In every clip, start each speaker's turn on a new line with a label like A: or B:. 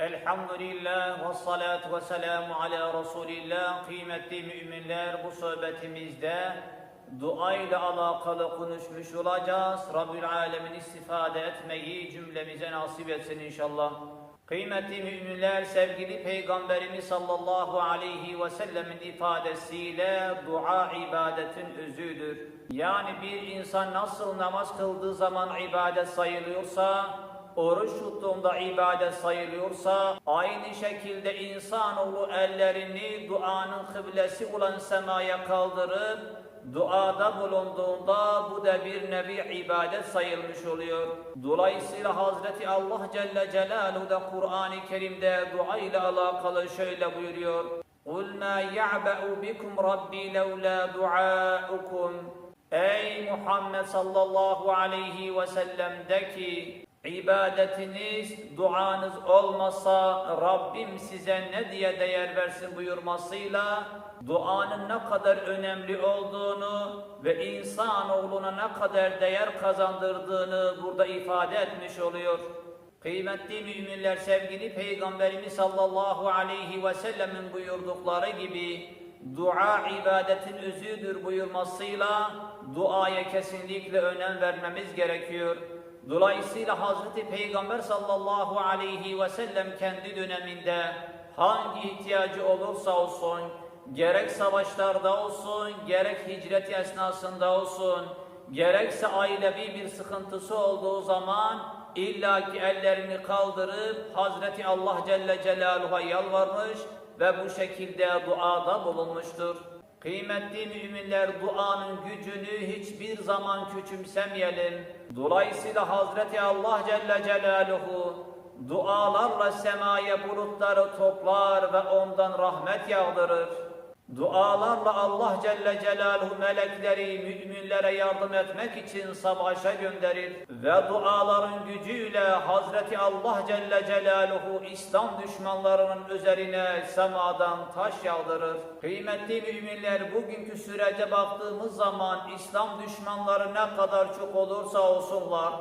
A: Elhamdülillah ve salatu ve selamu ala Resulillah. Kıymetli müminler bu sohbetimizde dua ile alakalı konuşmuş olacağız. Rabbül Alemin istifade etmeyi cümlemize nasip etsin inşallah. Kıymetli müminler sevgili Peygamberimiz sallallahu aleyhi ve sellemin ifadesiyle dua ibadetin özüdür. Yani bir insan nasıl namaz kıldığı zaman ibadet sayılıyorsa oruç tuttuğunda ibadet sayılıyorsa aynı şekilde insanoğlu ellerini duanın kıblesi olan semaya kaldırıp duada bulunduğunda bu da bir nevi ibadet sayılmış oluyor. Dolayısıyla Hazreti Allah Celle Celaluhu da Kur'an-ı Kerim'de dua ile alakalı şöyle buyuruyor. قُلْ مَا يَعْبَأُ بِكُمْ رَبِّي لَوْلَا دُعَاءُكُمْ Ey Muhammed sallallahu aleyhi ve sellem de ki ibadetiniz, duanız olmasa Rabbim size ne diye değer versin buyurmasıyla duanın ne kadar önemli olduğunu ve insanoğluna ne kadar değer kazandırdığını burada ifade etmiş oluyor. Kıymetli müminler sevgili Peygamberimiz sallallahu aleyhi ve sellemin buyurdukları gibi dua ibadetin özüdür buyurmasıyla duaya kesinlikle önem vermemiz gerekiyor. Dolayısıyla Hazreti Peygamber sallallahu aleyhi ve sellem kendi döneminde hangi ihtiyacı olursa olsun, gerek savaşlarda olsun, gerek hicret esnasında olsun, gerekse ailevi bir sıkıntısı olduğu zaman illaki ellerini kaldırıp Hazreti Allah Celle Celaluhu'ya yalvarmış ve bu şekilde duada bulunmuştur. Kıymetli müminler duanın gücünü hiçbir zaman küçümsemeyelim. Dolayısıyla Hazreti Allah Celle Celaluhu dualarla semaya bulutları toplar ve ondan rahmet yağdırır. Dualarla Allah Celle Celaluhu melekleri müminlere yardım etmek için savaşa gönderir ve duaların gücüyle Hazreti Allah Celle Celaluhu İslam düşmanlarının üzerine semadan taş yağdırır. Kıymetli müminler bugünkü sürece baktığımız zaman İslam düşmanları ne kadar çok olursa olsunlar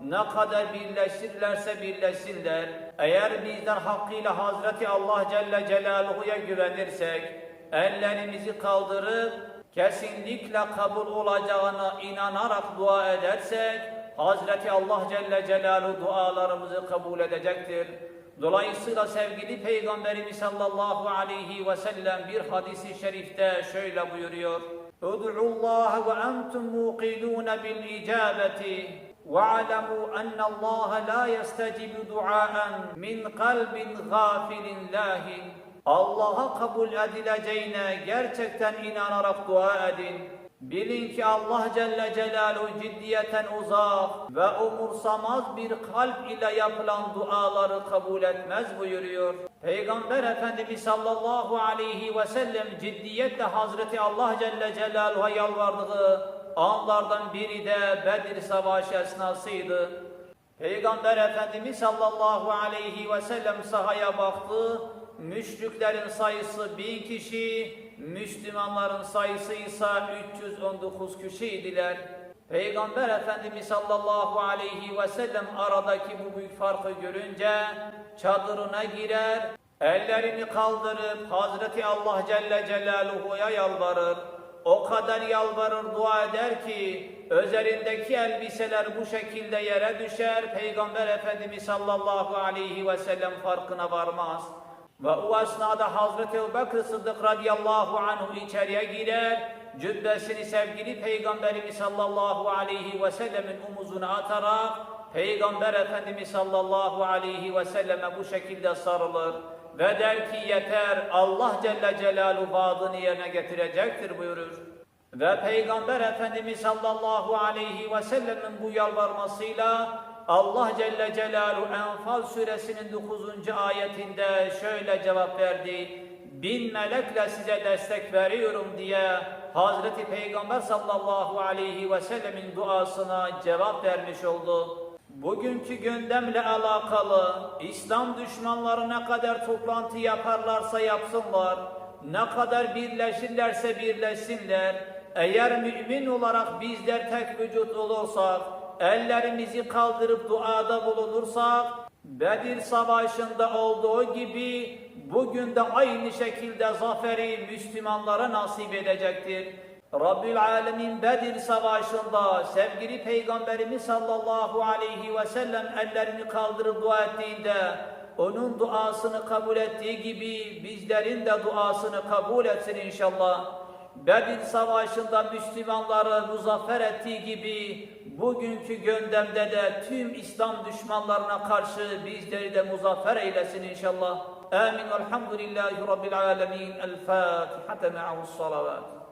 A: ne kadar birleşirlerse birleşsinler. Eğer bizler hakkıyla Hazreti Allah Celle Celaluhu'ya güvenirsek, ellerimizi kaldırıp kesinlikle kabul olacağına inanarak dua edersek Hazreti Allah Celle Celaluhu dualarımızı kabul edecektir. Dolayısıyla sevgili Peygamberimiz sallallahu aleyhi ve sellem bir hadisi şerifte şöyle buyuruyor. اُدْعُوا اللّٰهَ وَاَنْتُمْ مُوقِنُونَ بِالْاِجَابَةِ وَاعْلَمُوا أَنَّ اللّٰهَ لَا يَسْتَجِبُ دُعَاءً مِنْ قَلْبٍ غَافِلٍ لَاهٍ Allah'a kabul edileceğine gerçekten inanarak dua edin. Bilin ki Allah Celle Celaluhu ciddiyeten uzak ve umursamaz bir kalp ile yapılan duaları kabul etmez buyuruyor. Peygamber Efendimiz sallallahu aleyhi ve sellem ciddiyetle Hazreti Allah Celle Celaluhu'ya yalvardığı anlardan biri de Bedir Savaşı esnasıydı. Peygamber Efendimiz sallallahu aleyhi ve sellem sahaya baktı müşriklerin sayısı bin kişi, Müslümanların sayısı ise 319 kişiydiler. Peygamber Efendimiz sallallahu aleyhi ve sellem aradaki bu büyük farkı görünce çadırına girer, ellerini kaldırıp Hazreti Allah Celle Celaluhu'ya yalvarır. O kadar yalvarır dua eder ki üzerindeki elbiseler bu şekilde yere düşer. Peygamber Efendimiz sallallahu aleyhi ve sellem farkına varmaz. Ve o esnada Hazreti Ebu Bekir Sıddık radıyallahu anhu içeriye girer, cübbesini sevgili Peygamberimiz sallallahu aleyhi ve sellemin omuzuna atarak Peygamber Efendimiz sallallahu aleyhi ve selleme bu şekilde sarılır ve der ki yeter Allah Celle Celaluhu vaadını yerine getirecektir buyurur. Ve Peygamber Efendimiz sallallahu aleyhi ve sellemin bu yalvarmasıyla Allah Celle Celaluhu Enfal suresinin 9. ayetinde şöyle cevap verdi. Bin melekle size destek veriyorum diye Hazreti Peygamber sallallahu aleyhi ve sellemin duasına cevap vermiş oldu. Bugünkü gündemle alakalı İslam düşmanları ne kadar toplantı yaparlarsa yapsınlar, ne kadar birleşirlerse birleşsinler, eğer mümin olarak bizler tek vücut olursak, ellerimizi kaldırıp duada bulunursak, Bedir Savaşı'nda olduğu gibi bugün de aynı şekilde zaferi Müslümanlara nasip edecektir. Rabbül Alemin Bedir Savaşı'nda sevgili Peygamberimiz sallallahu aleyhi ve sellem ellerini kaldırıp dua ettiğinde onun duasını kabul ettiği gibi bizlerin de duasını kabul etsin inşallah. Bedir Savaşı'nda Müslümanları muzaffer ettiği gibi bugünkü gündemde de tüm İslam düşmanlarına karşı bizleri de muzaffer eylesin inşallah. Amin. Elhamdülillahi Rabbil alemin. El Fatiha. Ma'us salavat.